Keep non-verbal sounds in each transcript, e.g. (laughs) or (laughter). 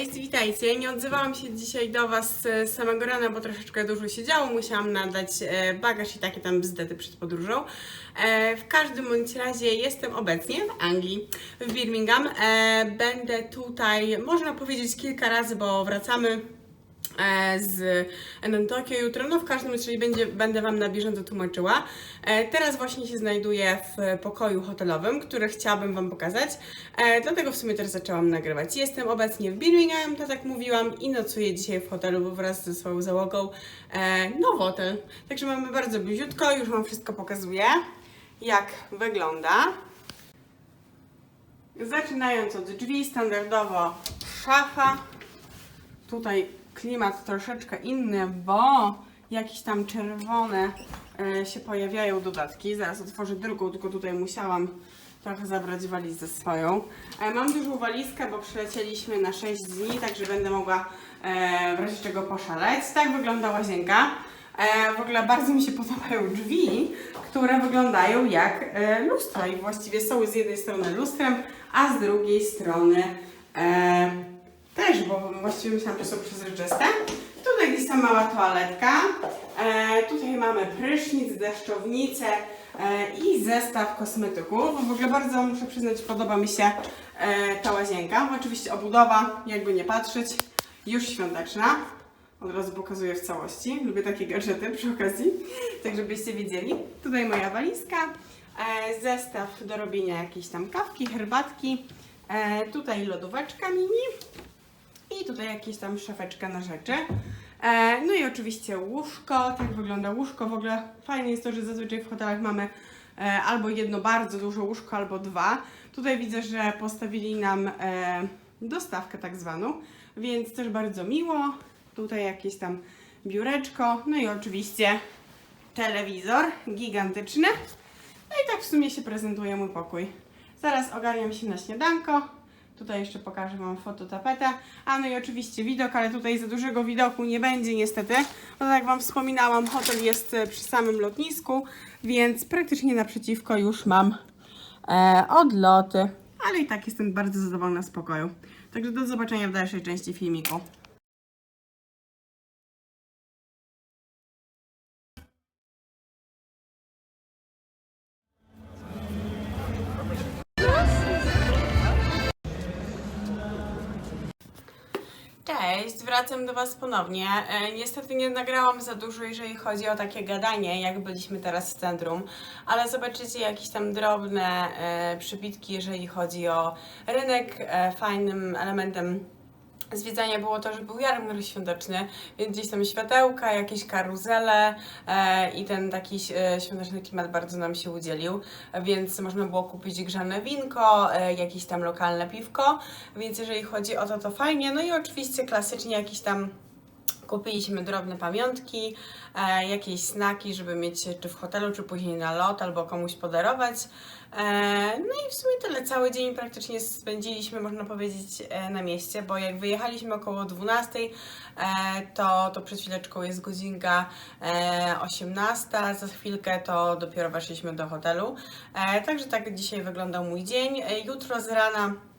Cześć, witajcie. Nie odzywałam się dzisiaj do Was z samego rana, bo troszeczkę dużo się działo. Musiałam nadać e, bagaż i takie tam bzdety przed podróżą. E, W każdym bądź razie jestem obecnie w Anglii, w Birmingham. E, Będę tutaj, można powiedzieć, kilka razy, bo wracamy e, z Tokio jutro. No w każdym razie będzie, będę Wam na bieżąco tłumaczyła. E, Teraz właśnie się znajduję w pokoju hotelowym, który chciałabym Wam pokazać. E, Dlatego w sumie też zaczęłam nagrywać. Jestem obecnie w Birmingham, to tak mówiłam, i nocuję dzisiaj w hotelu, wraz ze swoją załogą no hotel. Także mamy bardzo bliziutko, już Wam wszystko pokazuję, jak wygląda. Zaczynając od drzwi, standardowo szafa. Tutaj klimat troszeczkę inny, bo jakieś tam czerwone e, się pojawiają dodatki. Zaraz otworzę drugą, tylko tutaj musiałam trochę zabrać walizę swoją. E, mam dużą walizkę, bo przylecieliśmy na 6 dni, także będę mogła e, w razie czego poszaleć. Tak wygląda łazienka. W ogóle bardzo mi się podobają drzwi, które wyglądają jak lustro i właściwie są z jednej strony lustrem, a z drugiej strony też, bo właściwie myślałam, że są przezroczyste. Tutaj gdzieś tam mała toaletka. E, tutaj mamy prysznic, deszczownicę e, i zestaw kosmetyków. W ogóle bardzo, muszę przyznać, podoba mi się e, ta łazienka. Oczywiście obudowa, jakby nie patrzeć, już świąteczna. Od razu pokazuję w całości. Lubię takie gadżety przy okazji, (laughs) tak żebyście wiedzieli. Tutaj moja walizka, e, zestaw do robienia jakiejś tam kawki, herbatki. E, tutaj lodóweczka mini. I tutaj jakieś tam szafeczka na rzeczy. E, no i oczywiście łóżko. Tak wygląda łóżko. W ogóle fajne jest to, że zazwyczaj w hotelach mamy e, albo jedno bardzo duże łóżko, albo dwa. Tutaj widzę, że postawili nam e, dostawkę tak zwaną, więc też bardzo miło. Tutaj jakieś tam biureczko. No i oczywiście telewizor gigantyczny. No i tak w sumie się prezentuje mój pokój. Zaraz ogarniam się na śniadanko. Tutaj jeszcze pokażę Wam fototapetę. A no i oczywiście widok, ale tutaj za dużego widoku nie będzie niestety. Bo tak jak Wam wspominałam, hotel jest e, przy samym lotnisku, więc praktycznie naprzeciwko już mam e, odloty. Ale i tak jestem bardzo zadowolona z pokoju. Także do zobaczenia w dalszej części filmiku. Wracam do Was ponownie. E, niestety nie nagrałam za dużo, jeżeli chodzi o takie gadanie, jak byliśmy teraz w centrum, ale zobaczycie jakieś tam drobne e, przybitki, jeżeli chodzi o rynek. E, fajnym elementem zwiedzania było to, że był jarmark świąteczny, więc gdzieś tam światełka, jakieś karuzele e, i ten taki e, świąteczny klimat bardzo nam się udzielił, więc można było kupić grzane winko, e, jakieś tam lokalne piwko, więc jeżeli chodzi o to, to fajnie. No i oczywiście klasycznie jakiś tam Kupiliśmy drobne pamiątki, e, jakieś snaki, żeby mieć czy w hotelu, czy później na lot, albo komuś podarować. E, no i w sumie tyle. Cały dzień praktycznie spędziliśmy, można powiedzieć, e, na mieście, bo jak wyjechaliśmy około 12, e, to, to przed chwileczką jest godzinka e, 18, za chwilkę to dopiero weszliśmy do hotelu. E, także tak dzisiaj wyglądał mój dzień. E, jutro z rana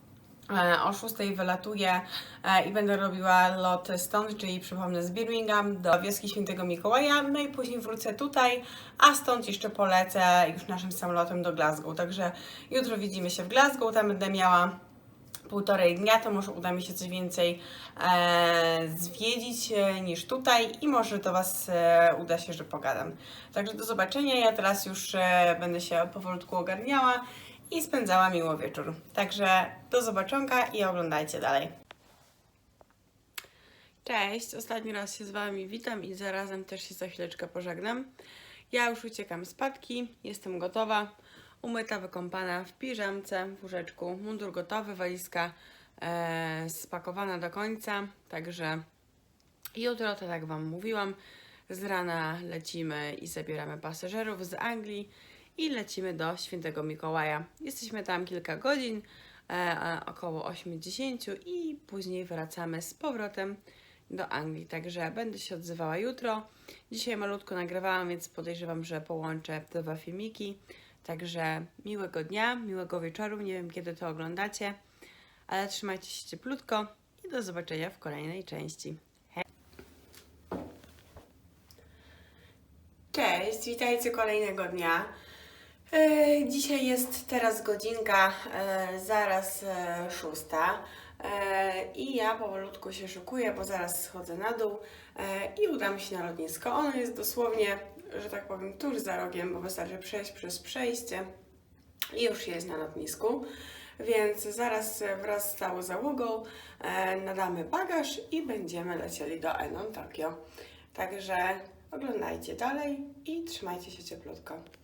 O 6 wylatuję e, i będę robiła lot stąd, czyli przypomnę z Birmingham do wioski Świętego Mikołaja, no i później wrócę tutaj, a stąd jeszcze polecę już naszym samolotem do Glasgow. Także jutro widzimy się w Glasgow, tam będę miała półtorej dnia, to może uda mi się coś więcej e, zwiedzić e, niż tutaj i może do Was e, uda się, że pogadam. Także do zobaczenia, ja teraz już e, będę się powolutku ogarniała i spędzała miło wieczór. Także do zobaczonka i oglądajcie dalej. Cześć, ostatni raz się z Wami witam i zarazem też się za chwileczkę pożegnam. Ja już uciekam z patki, jestem gotowa, umyta, wykąpana w piżamce, w łóżeczku, mundur gotowy, walizka e, spakowana do końca, także jutro, to tak Wam mówiłam, z rana lecimy i zabieramy pasażerów z Anglii i lecimy do Świętego Mikołaja. Jesteśmy tam kilka godzin, e, około 80 i później wracamy z powrotem do Anglii. Także będę się odzywała jutro. Dzisiaj malutko nagrywałam, więc podejrzewam, że połączę te dwa filmiki. Także miłego dnia, miłego wieczoru. Nie wiem kiedy to oglądacie, ale trzymajcie się cieplutko i do zobaczenia w kolejnej części. Cześć, witajcie kolejnego dnia. E, dzisiaj jest teraz godzinka, e, zaraz e, szósta. I ja powolutku się szykuję, bo zaraz schodzę na dół i udam się na lotnisko. Ono jest dosłownie, że tak powiem, tuż za rogiem, bo wystarczy przejść przez przejście i już jest na lotnisku. Więc zaraz wraz z całą załogą nadamy bagaż i będziemy lecieli do Enon Tokio. Także oglądajcie dalej i trzymajcie się cieplutko.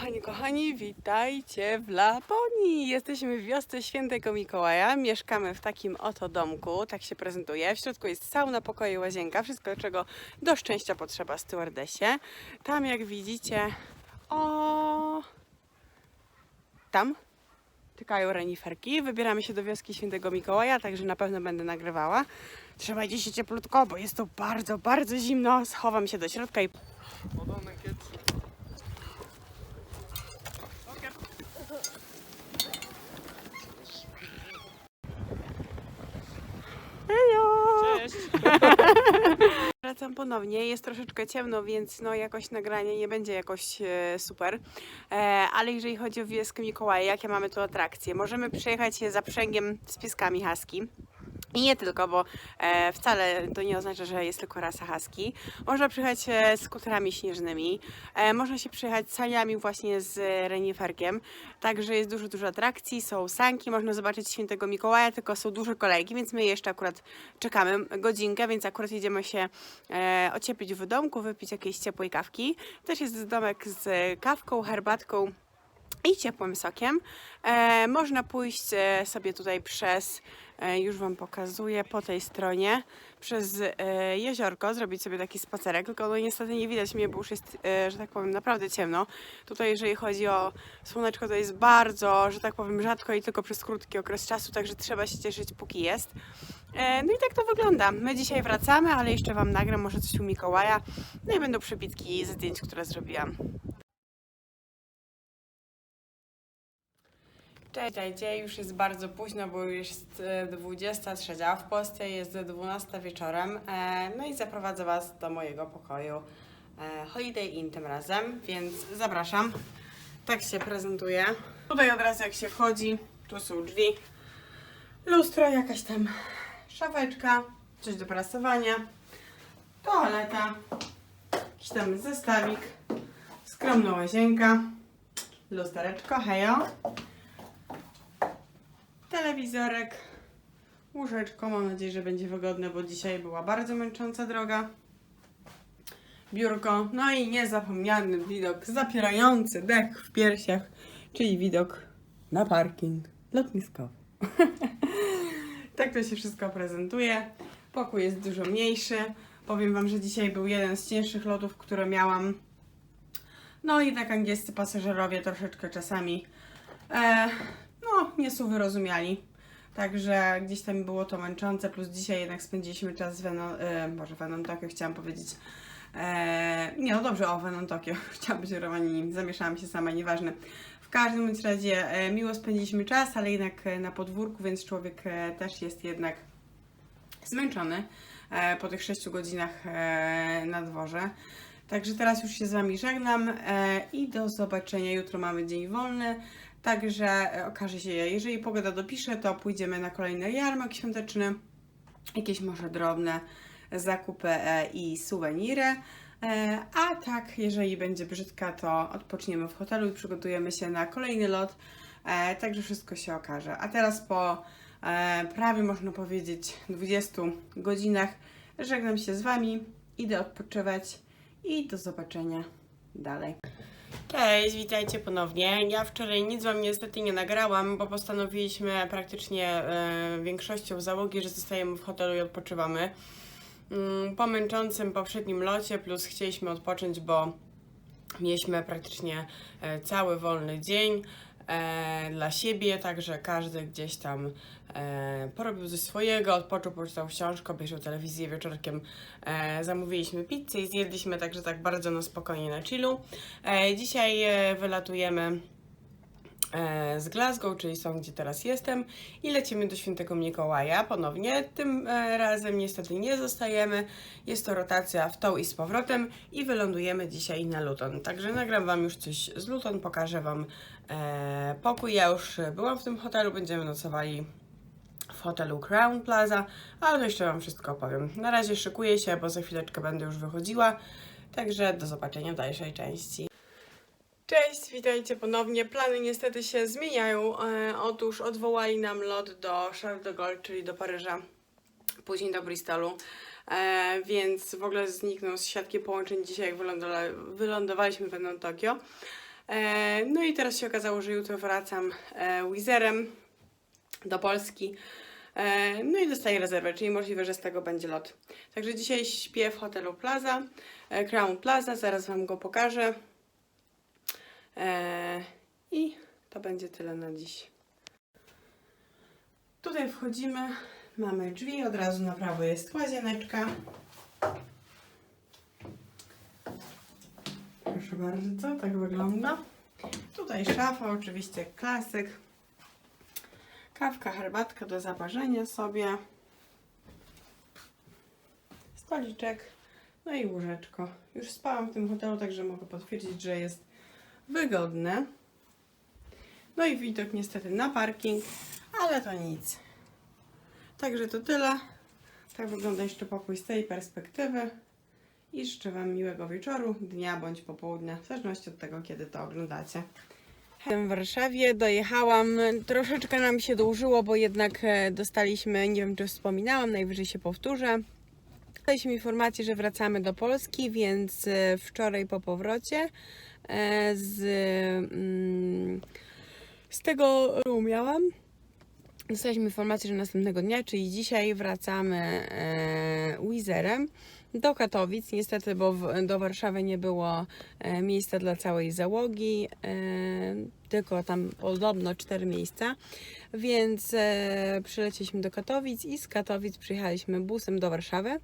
Kochani, kochani, witajcie w Laponii! Jesteśmy w wiosce Świętego Mikołaja. Mieszkamy w takim oto domku, tak się prezentuje. W środku jest sauna, pokoje, łazienka, wszystko czego do szczęścia potrzeba stewardesie. Tam jak widzicie, o tam czekają reniferki. Wybieramy się do wioski Świętego Mikołaja, także na pewno będę nagrywała. Trzymajcie się cieplutko, bo jest tu bardzo, bardzo zimno. Schowam się do środka i Hold on then, kids. Hejo! Cześć! Wracam ponownie, jest troszeczkę ciemno, więc no jakoś nagranie nie będzie jakoś e, super. E, ale jeżeli chodzi o wioskę Mikołaja, jakie mamy tu atrakcje? Możemy przejechać się zaprzęgiem z pieskami husky. I nie tylko, bo e, wcale to nie oznacza, że jest tylko rasa husky. Można przyjechać e, skuterami śnieżnymi, e, można się przyjechać saniami właśnie z reniferkiem, także jest dużo, dużo atrakcji, są sanki, można zobaczyć świętego Mikołaja, tylko są duże kolejki, więc my jeszcze akurat czekamy godzinkę, więc akurat jedziemy się e, w domku, wypić jakiejś ciepłej kawki. Też jest domek z kawką, herbatką i ciepłym sokiem. E, można pójść e, sobie tutaj przez, e, już Wam pokazuję, po tej stronie, przez e, jeziorko, zrobić sobie taki spacerek, tylko no niestety nie widać mnie, bo już jest, e, że tak powiem, naprawdę ciemno. Tutaj jeżeli chodzi o słoneczko, to jest bardzo, że tak powiem, rzadko i tylko przez krótki okres czasu, także trzeba się cieszyć póki jest. E, no i tak to wygląda. My dzisiaj wracamy, ale jeszcze Wam nagram może coś u Mikołaja, no i będą przebitki ze zdjęć, które zrobiłam. Cześć, cześć, już jest bardzo późno, bo już jest e, 23, a w Polsce jest 12 wieczorem. E, No i zaprowadzę Was do mojego pokoju e, Holiday Inn tym razem, więc zapraszam. Tak się prezentuje. Tutaj od razu jak się wchodzi, tu są drzwi, lustro, jakaś tam szafeczka, coś do prasowania, toaleta, jakiś tam zestawik, skromna łazienka, lustereczko, hejo telewizorek, łóżeczko. Mam nadzieję, że będzie wygodne, bo dzisiaj była bardzo męcząca droga. Biurko, no i niezapomniany widok zapierający dech w piersiach, czyli widok na parking lotniskowy. (laughs) tak to się wszystko prezentuje. Pokój jest dużo mniejszy. Powiem Wam, że dzisiaj był jeden z cięższych lotów, które miałam. No i tak angielscy pasażerowie troszeczkę czasami e, no, nie są wyrozumiali. Także gdzieś tam było to męczące, plus dzisiaj jednak spędziliśmy czas w Venon, e, może Venon Tokio, chciałam powiedzieć. E, nie, no dobrze, o Venon Tokio, (laughs) chciałam być Romani, zamieszałam się sama, nieważne. W każdym razie e, miło spędziliśmy czas, ale jednak e, na podwórku, więc człowiek e, też jest jednak zmęczony e, po tych 6 godzinach e, na dworze. Także teraz już się z Wami żegnam e, i do zobaczenia. Jutro mamy dzień wolny, także e, okaże się, jeżeli pogoda dopisze, to pójdziemy na kolejny jarmark świąteczny, jakieś może drobne zakupy e, i suweniry. A tak, jeżeli będzie brzydka, to odpoczniemy w hotelu i przygotujemy się na kolejny lot. Także wszystko się okaże. A teraz po prawie można powiedzieć 20 godzinach żegnam się z Wami, idę odpoczywać i do zobaczenia dalej. Cześć, witajcie ponownie. Ja wczoraj nic Wam niestety nie nagrałam, bo postanowiliśmy praktycznie e, większością załogi, że zostajemy w hotelu i odpoczywamy. Mm, po męczącym poprzednim locie, plus chcieliśmy odpocząć, bo Mieliśmy praktycznie e, cały wolny dzień dla siebie, także każdy gdzieś tam e, porobił ze swojego, odpoczął, poczytał książkę, obejrzał telewizję wieczorkiem. E, zamówiliśmy pizzę i zjedliśmy, także tak bardzo na spokojnie na chillu. E, dzisiaj e, wylatujemy e, z Glasgow, czyli stąd, gdzie teraz jestem i lecimy do Świętego Mikołaja ponownie. Tym e, razem niestety nie zostajemy. Jest to rotacja w tą i z powrotem i wylądujemy dzisiaj na Luton. Także nagram Wam już coś z Luton, pokażę Wam e, pokój. Ja już byłam w tym hotelu, będziemy nocowali w hotelu Crown Plaza, ale to jeszcze Wam wszystko opowiem. Na razie szykuję się, bo za chwileczkę będę już wychodziła. Także do zobaczenia w dalszej części. Cześć, witajcie ponownie. Plany niestety się zmieniają. E, otóż odwołali nam lot do Charles de Gaulle, czyli do Paryża, później do Bristolu. E, więc w ogóle zniknął z siatki połączeń dzisiaj, jak wylądowa- wylądowaliśmy w Beną Tokio. E, no i teraz się okazało, że jutro wracam e, Wizerem do Polski. No i dostaję rezerwę, czyli możliwe, że z tego będzie lot. Także dzisiaj śpię w hotelu Plaza, Crown Plaza, zaraz Wam go pokażę. E, I to będzie tyle na dziś. Tutaj wchodzimy, mamy drzwi, od razu na prawo jest łazieneczka. Proszę bardzo, tak wygląda. Tutaj szafa, oczywiście klasyk. Kawka, herbatka do zaparzenia sobie. Stoliczek, no i łóżeczko. Już spałam w tym hotelu, także mogę potwierdzić, że jest wygodne. No i widok niestety na parking, ale to nic. Także to tyle. Tak wygląda jeszcze pokój z tej perspektywy. I życzę Wam miłego wieczoru, dnia bądź popołudnia, w zależności od tego, kiedy to oglądacie. Jestem w Warszawie, dojechałam. Troszeczkę nam się dłużyło, bo jednak e, dostaliśmy, nie wiem czy wspominałam, najwyżej się powtórzę. Dostaliśmy informację, że wracamy do Polski, więc e, wczoraj po powrocie z, mm, z tego room miałam. Dostaliśmy informację, że następnego dnia, czyli dzisiaj wracamy e, Wizerem do Katowic. Niestety, bo w, do Warszawy nie było e, miejsca dla całej załogi, e, tylko tam podobno cztery miejsca, więc e, przylecieliśmy do Katowic i z Katowic przyjechaliśmy busem do Warszawy.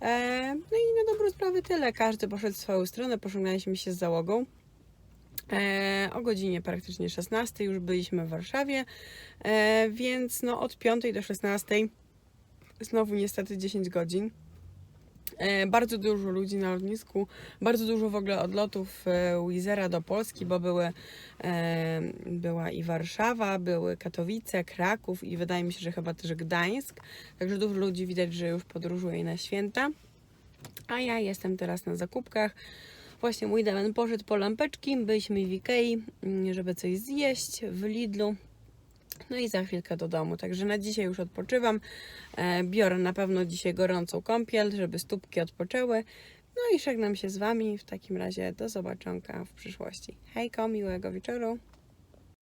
E, no i na dobrą sprawę tyle. Każdy poszedł w swoją stronę, pożegnaliśmy się z załogą. E, o godzinie praktycznie 16 już byliśmy w Warszawie, e, więc no od 5 do 16 znowu niestety 10 godzin. E, bardzo dużo ludzi na lotnisku, bardzo dużo w ogóle odlotów e, Wizera do Polski, bo były, e, była i Warszawa, były Katowice, Kraków i wydaje mi się, że chyba też Gdańsk. Także dużo ludzi widać, że już podróżuje na święta. A ja jestem teraz na zakupkach. Właśnie mój Damian poszedł po lampeczki, byliśmy w Ikei, mm, żeby coś zjeść w Lidlu. No i za chwilkę do domu. Także na dzisiaj już odpoczywam. E, biorę na pewno dzisiaj gorącą kąpiel, żeby stópki odpoczęły. No i żegnam się z Wami. W takim razie do zobaczonka w przyszłości. Hejko, miłego wieczoru.